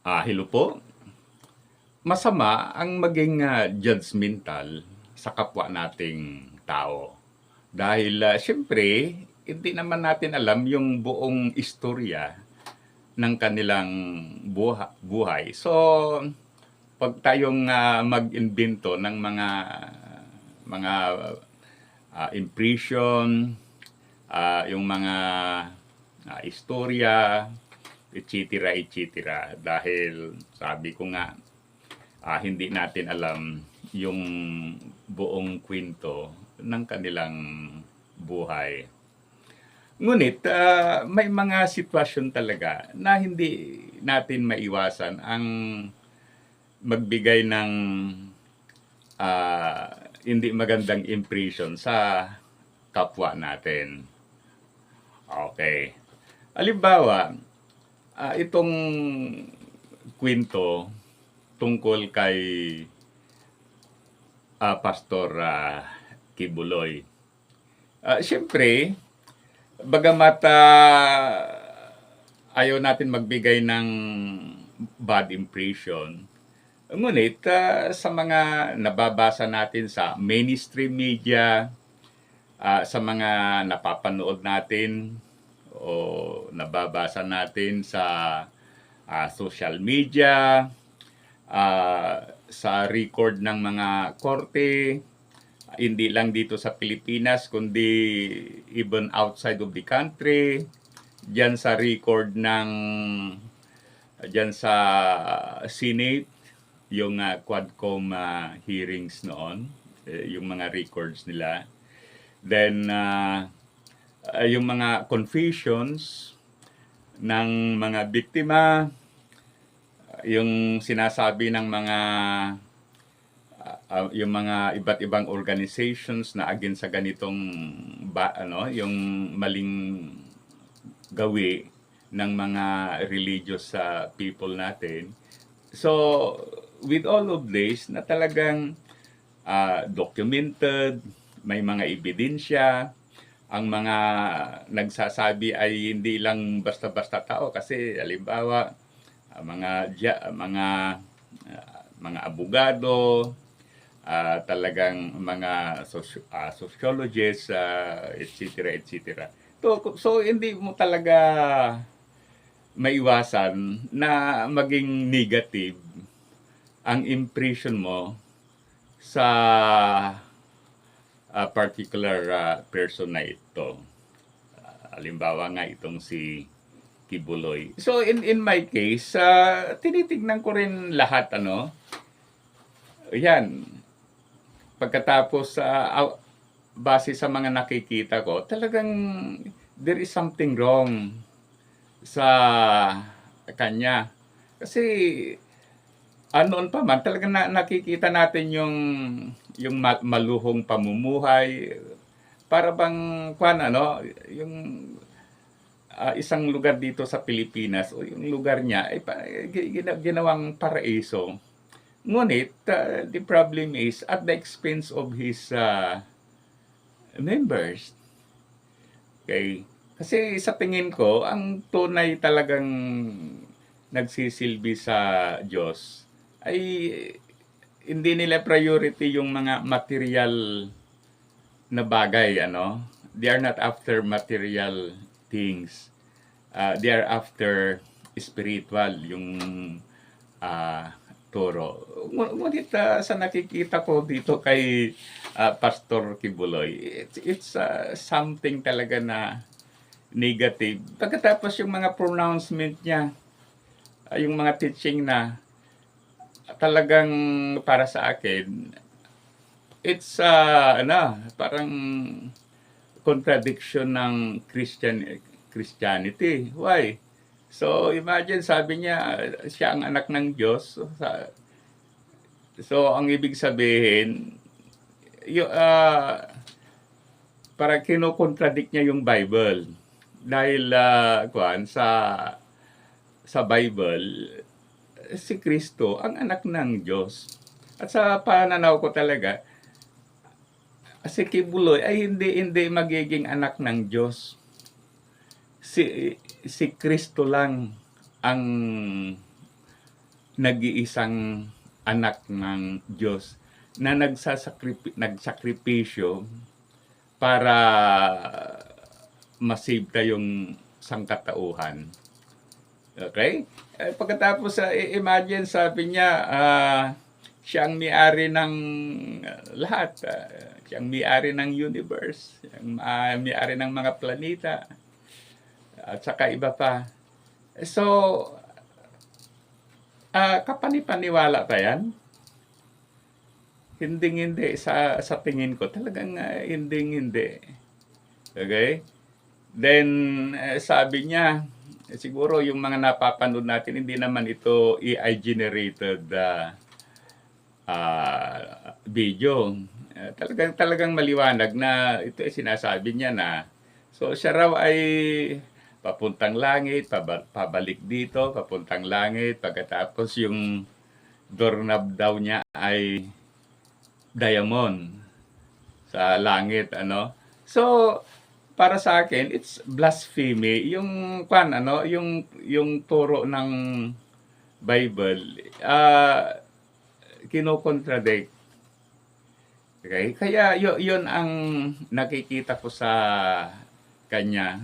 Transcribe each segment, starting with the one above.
Ah, hello po. Masama ang maging ah, judgmental sa kapwa nating tao. Dahil ah, siyempre, hindi naman natin alam yung buong istorya ng kanilang buha- buhay. So, pag tayong ah, mag-invento ng mga mga ah, impression, ah, yung mga ah, istorya, etc. etc. Dahil sabi ko nga, ah, hindi natin alam yung buong kwento ng kanilang buhay. Ngunit ah, may mga sitwasyon talaga na hindi natin maiwasan ang magbigay ng ah, hindi magandang impression sa kapwa natin. Okay. Halimbawa, ah, itong kwento tungkol kay ah, Pastor ah, Kibuloy. Ah, Siyempre, bagamat ah, ayaw natin magbigay ng bad impression, ngunit ah, sa mga nababasa natin sa mainstream media, ah, sa mga napapanood natin o nababasa natin sa ah, social media, ah, sa record ng mga korte, hindi lang dito sa Pilipinas, kundi even outside of the country, dyan sa record ng, dyan sa Senate, yung ah, Quadcom ah, hearings noon, eh, yung mga records nila. Then, ah, ah, yung mga confessions ng mga biktima, yung sinasabi ng mga ah, yung mga iba't ibang organizations na against sa ganitong ba, ano, yung maling gawi ng mga religious sa people natin. So, with all of this na talagang ah, documented, may mga ebidensya, ang mga nagsasabi ay hindi lang basta-basta tao kasi halimbawa ah, mga mga ah, mga abogado, ah, talagang mga soci- ah, sociologists, ah, etc. etc. So, so hindi mo talaga maiwasan na maging negative ang impression mo sa ah, particular ah, person na ito. Ah, halimbawa nga itong si Kibuloy. So in in my case, ah, tinitignan ko rin lahat ano. Yan. Pagkatapos sa base sa mga nakikita ko, talagang there is something wrong sa kanya. Kasi anoon pa man talagang na, nakikita natin yung yung ma- maluhong pamumuhay para bang kwan ano yung ah, isang lugar dito sa Pilipinas o yung lugar niya ay gina- ginawang paraiso. Ngunit ah, the problem is at the expense of his ah, members. Okay? Kasi sa tingin ko, ang tunay talagang nagsisilbi sa Diyos ay hindi nila priority yung mga material na bagay, ano? They are not after material things. Uh, they are after spiritual, yung ah, turo. Ngu- Ngunit ah, sa nakikita ko dito kay ah, Pastor Kibuloy, it's, it's ah, something talaga na negative. Pagkatapos yung mga pronouncement niya, ah, yung mga teaching na talagang para sa akin, it's uh, ano, parang contradiction ng Christian Christianity. Why? So imagine sabi niya siya ang anak ng Diyos. So, So ang ibig sabihin yung uh, para kinokontradict niya yung Bible. Dahil ah, kuwan sa sa Bible si Kristo ang anak ng Diyos. At sa pananaw ko talaga, si Kibuloy ay hindi hindi magiging anak ng Diyos. Si si Kristo lang ang nag-iisang anak ng Diyos na nagsasakripi- nagsakripisyo para masave tayong sangkatauhan. Okay? Eh, pagkatapos, uh, imagine, sabi niya, ah, siya ang may-ari ng ah, lahat. Ah, siya ang may-ari ng universe. Siya ang ah, may-ari ng mga planeta. At saka iba pa. So, ah kapanipaniwala pa yan? Hindi hindi sa sa tingin ko talagang uh, hindi hindi. Okay? Then eh, sabi niya eh, siguro yung mga napapanood natin hindi naman ito AI generated ah, ah, video. Eh, talagang talagang maliwanag na ito ay sinasabi niya na so siya raw ay papuntang langit, paba- pabalik dito, papuntang langit, pagkatapos yung doorknob daw niya ay diamond sa langit ano so para sa akin it's blasphemy yung kwan ano yung yung turo ng Bible ah kinokontradict okay kaya yo, yun ang nakikita ko sa kanya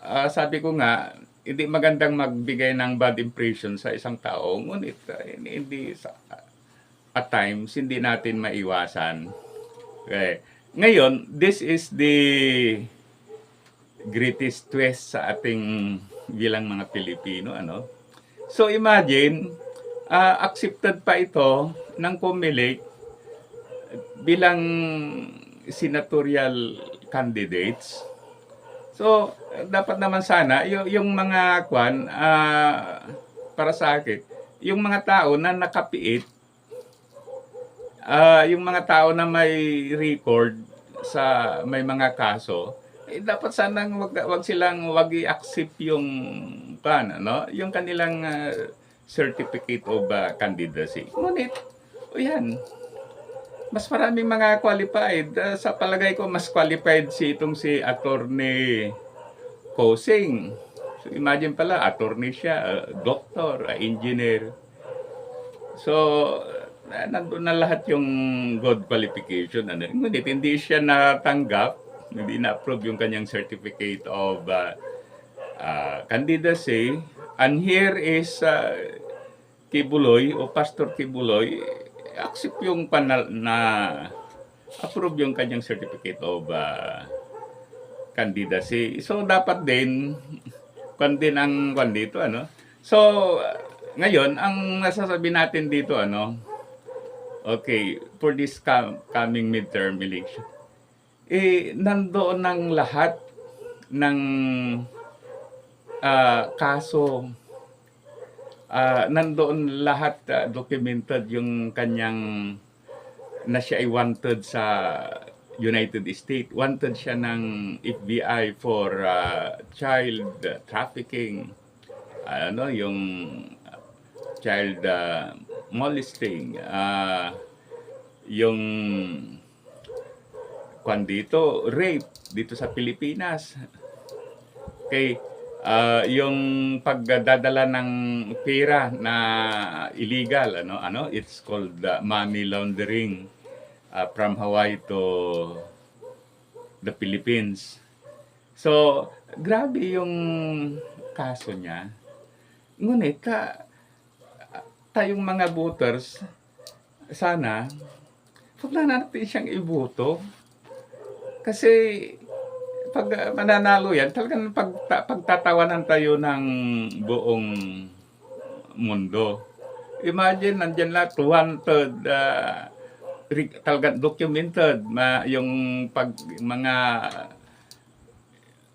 Ah, sabi ko nga hindi magandang magbigay ng bad impression sa isang tao ngunit hindi, hindi sa at times hindi natin maiwasan. Okay. Ngayon, this is the greatest twist sa ating bilang mga Pilipino, ano? So imagine, ah, accepted pa ito ng Comelec bilang senatorial candidates. So, dapat naman sana yung, yung mga kwan ah, para sa akin, yung mga tao na nakapiit Ah, yung mga tao na may record sa may mga kaso, eh, dapat sanang wag, wag silang wag i-accept yung kan, ano, yung kanilang ah, certificate of ah, candidacy. Ngunit, o yan, mas maraming mga qualified. Ah, sa palagay ko, mas qualified si itong si attorney Kosing. So, imagine pala, attorney siya, ah, doctor, ah, engineer. So, na nandun na lahat yung good qualification. Ano. Ngunit hindi siya natanggap, hindi na-approve yung kanyang certificate of uh, uh, candidacy. And here is uh, Kibuloy o Pastor Kibuloy, accept yung panal na approve yung kanyang certificate of uh, candidacy. So, dapat din, kwan din ang kwan dito, ano. So, ngayon, ang nasasabi natin dito, ano, Okay, for this com- coming midterm election, eh, nandoon ng lahat ng ah, kaso, ah, nandoon lahat ah, documented yung kanyang na siya ay wanted sa United States. Wanted siya ng FBI for ah, child trafficking. Ano, yung child ah, molesting, ah, yung kwan dito, rape dito sa Pilipinas. Okay, ah, yung pagdadala ng pera na illegal, ano, ano, it's called ah, money laundering ah, from Hawaii to the Philippines. So, grabe yung kaso niya. Ngunit, ah, tayong mga voters, sana, huwag na natin siyang iboto. Kasi, pag uh, mananalo yan, talagang pagta, pagtatawanan tayo ng buong mundo. Imagine, nandyan lahat, 200 uh, re- talagang documented ma, yung pag, mga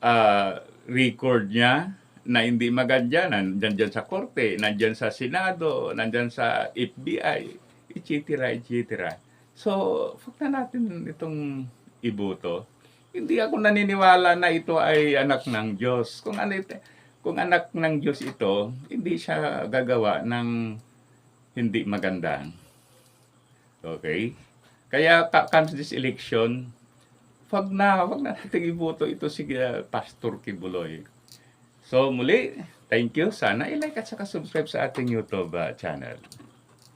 uh, record niya na hindi maganda, nandyan dyan sa korte, nandyan sa Senado, nandyan sa FBI, etc. etc. So, na natin itong iboto. Hindi ako naniniwala na ito ay anak ng Diyos. Kung ano ito, kung anak ng Diyos ito, hindi siya gagawa ng hindi maganda. Okay? Kaya ka- comes this election, wag na, wag na natin iboto ito si uh, Pastor Kibuloy. So muli, Thank you. Sana i-like at saka subscribe sa ating YouTube ah, channel.